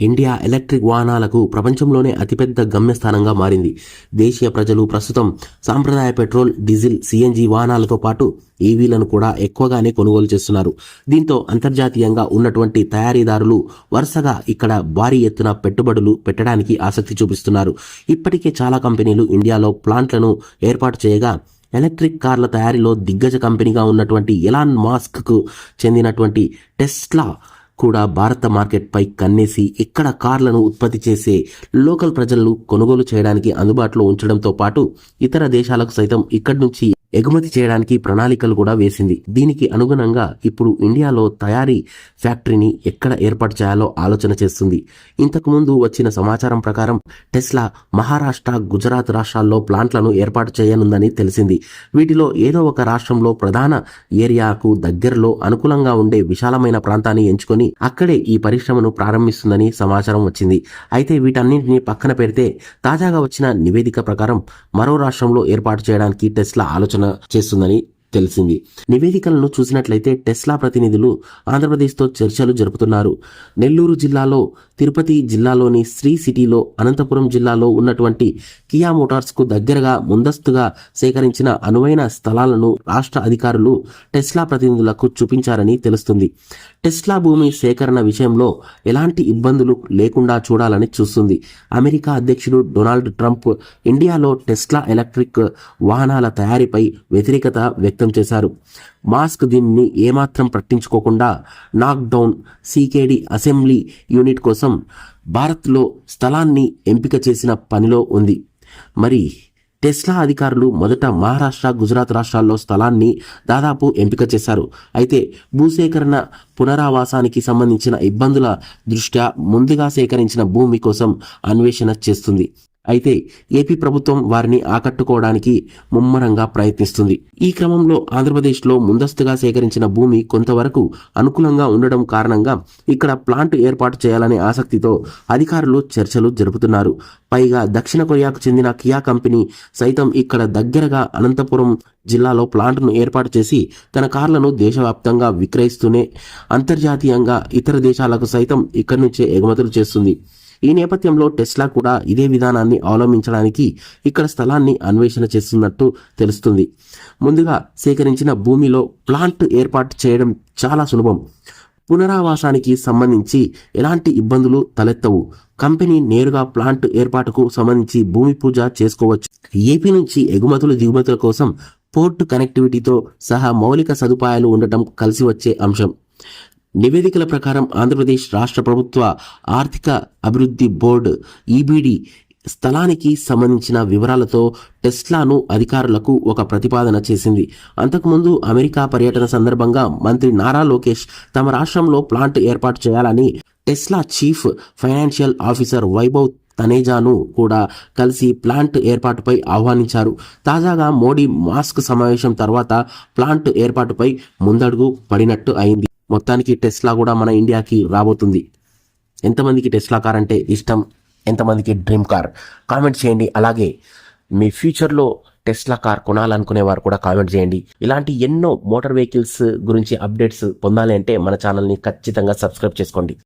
India electric వాహనాలకు ప్రపంచంలోనే అతిపెద్ద గమ్యస్థానంగా మారింది. దేశీయ ప్రజలు ప్రస్తుతం సాంప్రదాయ పెట్రోల్ డీజిల్ సిఎన్జి వాహనాలతో పాటు ఈవీలను కూడా ఎక్కువగానే కొనుగోలు చేస్తున్నారు. దీంతో అంతర్జాతీయంగా ఉన్నటువంటి తయారీదారులు వరుసగా ఇక్కడ భారీ ఎత్తున పెట్టుబడులు పెట్టడానికి ఆసక్తి చూపిస్తున్నారు. ఇప్పటికే చాలా కంపెనీలు ఇండియాలో ప్లాంట్లను ఏర్పాటు చేయగా ఎలక్ట్రిక్ కార్ల తయారీలో దిగ్గజ కంపెనీగా ఉన్నటువంటి ఎలాన్ మాస్క్కు చెందినటువంటి టెస్లా కూడా భారత మార్కెట్పై కన్నేసి ఇక్కడ కార్లను ఉత్పత్తి చేసే లోకల్ ప్రజలను కొనుగోలు చేయడానికి అందుబాటులో ఉంచడంతో పాటు ఇతర దేశాలకు సైతం ఇక్కడి నుంచి ఎగుమతి చేయడానికి ప్రణాళికలు కూడా వేసింది. దీనికి అనుగుణంగా ఇప్పుడు ఇండియాలో తయారీ ఫ్యాక్టరీని ఎక్కడ ఏర్పాటు చేయాలో ఆలోచన చేస్తుంది. ఇంతకుముందు వచ్చిన సమాచారం ప్రకారం టెస్లా మహారాష్ట్ర గుజరాత్ రాష్ట్రాల్లో ప్లాంట్లను ఏర్పాటు చేయనుందని తెలిసింది. వీటిలో ఏదో ఒక రాష్ట్రంలో ప్రధాన ఏరియాకు దగ్గరలో అనుకూలంగా ఉండే విశాలమైన ప్రాంతాన్ని ఎంచుకొని అక్కడే ఈ పరిశ్రమను ప్రారంభిస్తుందని సమాచారం వచ్చింది. అయితే వీటన్నింటినీ పక్కన పెడితే తాజాగా వచ్చిన నివేదిక ప్రకారం మరో రాష్ట్రంలో ఏర్పాటు చేయడానికి టెస్లా ఆలోచన చేస్తుందని తెలిసింది. నివేదికలను చూసినట్లయితే టెస్లా ప్రతినిధులు ఆంధ్రప్రదేశ్తో చర్చలు జరుపుతున్నారు. నెల్లూరు జిల్లాలో తిరుపతి జిల్లాలోని శ్రీ సిటీలో అనంతపురం జిల్లాలో ఉన్నటువంటి కియా మోటార్స్కు దగ్గరగా ముందస్తుగా సేకరించిన అనువైన స్థలాలను రాష్ట్ర అధికారులు టెస్లా ప్రతినిధులకు చూపించారని తెలుస్తుంది. టెస్లా భూమి సేకరణ విషయంలో ఎలాంటి ఇబ్బందులు లేకుండా చూడాలని చూస్తుంది. అమెరికా అధ్యక్షుడు డొనాల్డ్ ట్రంప్ ఇండియాలో టెస్లా ఎలక్ట్రిక్ వాహనాల తయారీపై వ్యతిరేకత వ్యక్తం చేశారు. మాస్క్ దీనిని ఏమాత్రం పట్టించుకోకుండా నాక్డౌన్ సీకేడి అసెంబ్లీ యూనిట్ కోసం భారత్లో స్థలాన్ని ఎంపిక చేసిన పనిలో ఉంది. మరి టెస్లా అధికారులు మొదట మహారాష్ట్ర గుజరాత్ రాష్ట్రాల్లో స్థలాన్ని దాదాపు ఎంపిక చేశారు. అయితే భూసేకరణ పునరావాసానికి సంబంధించిన ఇబ్బందుల దృష్ట్యా ముందుగా సేకరించిన భూమి కోసం అన్వేషణ చేస్తుంది. అయితే ఏపీ ప్రభుత్వం వారిని ఆకట్టుకోవడానికి ముమ్మరంగా ప్రయత్నిస్తుంది. ఈ క్రమంలో ఆంధ్రప్రదేశ్లో ముందస్తుగా సేకరించిన భూమి కొంతవరకు అనుకూలంగా ఉండడం కారణంగా ఇక్కడ ప్లాంట్ ఏర్పాటు చేయాలనే ఆసక్తితో అధికారులు చర్చలు జరుపుతున్నారు. పైగా దక్షిణ కొరియాకు చెందిన కియా కంపెనీ సైతం ఇక్కడ దగ్గరగా అనంతపురం జిల్లాలో ప్లాంట్ను ఏర్పాటు చేసి తన కార్లను దేశవ్యాప్తంగా విక్రయిస్తూనే అంతర్జాతీయంగా ఇతర దేశాలకు సైతం ఇక్కడి నుంచే ఎగుమతులు చేస్తుంది. ఈ నేపథ్యంలో టెస్లా కూడా ఇదే విధానాన్ని అవలంబించడానికి ఇక్కడ స్థలాన్ని అన్వేషణ చేస్తున్నట్టు తెలుస్తుంది. ముందుగా సేకరించిన భూమిలో ప్లాంట్ ఏర్పాటు చేయడం చాలా సులభం. పునరావాసానికి సంబంధించి ఎలాంటి ఇబ్బందులు తలెత్తవు. కంపెనీ నేరుగా ప్లాంట్ ఏర్పాటుకు సంబంధించి భూమి పూజ చేసుకోవచ్చు. ఏపీ నుంచి ఎగుమతులు దిగుమతుల కోసం పోర్టు కనెక్టివిటీతో సహా మౌలిక సదుపాయాలు ఉండటం కలిసి వచ్చే అంశం. నివేదికల ప్రకారం ఆంధ్రప్రదేశ్ రాష్ట్ర ప్రభుత్వ ఆర్థిక అభివృద్ధి బోర్డు ఈబీడీ స్థలానికి సంబంధించిన వివరాలతో టెస్లాను అధికారులకు ఒక ప్రతిపాదన చేసింది. అంతకుముందు అమెరికా పర్యటన సందర్భంగా మంత్రి నారా లోకేష్ తమ రాష్ట్రంలో ప్లాంట్ ఏర్పాటు చేయాలని Tesla chief financial officer Vaibhav తనేజాను కూడా కలిసి ప్లాంట్ ఏర్పాటుపై ఆహ్వానించారు. తాజాగా మోడీ మాస్క్ సమావేశం తర్వాత ప్లాంట్ ఏర్పాటుపై ముందడుగు పడినట్టు అయింది. మొత్తానికి టెస్లా కూడా మన ఇండియాకి రాబోతుంది. ఎంతమందికి టెస్లా కార్ అంటే ఇష్టం? ఎంతమందికి డ్రీమ్ కార్? కామెంట్ చేయండి. అలాగే మీ ఫ్యూచర్లో టెస్లా కార్ కొనాలనుకునే వారు కూడా కామెంట్ చేయండి. ఇలాంటి ఎన్నో మోటార్ వెహికల్స్ గురించి అప్డేట్స్ పొందాలి అంటే మన ఛానల్ని ఖచ్చితంగా సబ్స్క్రైబ్ చేసుకోండి.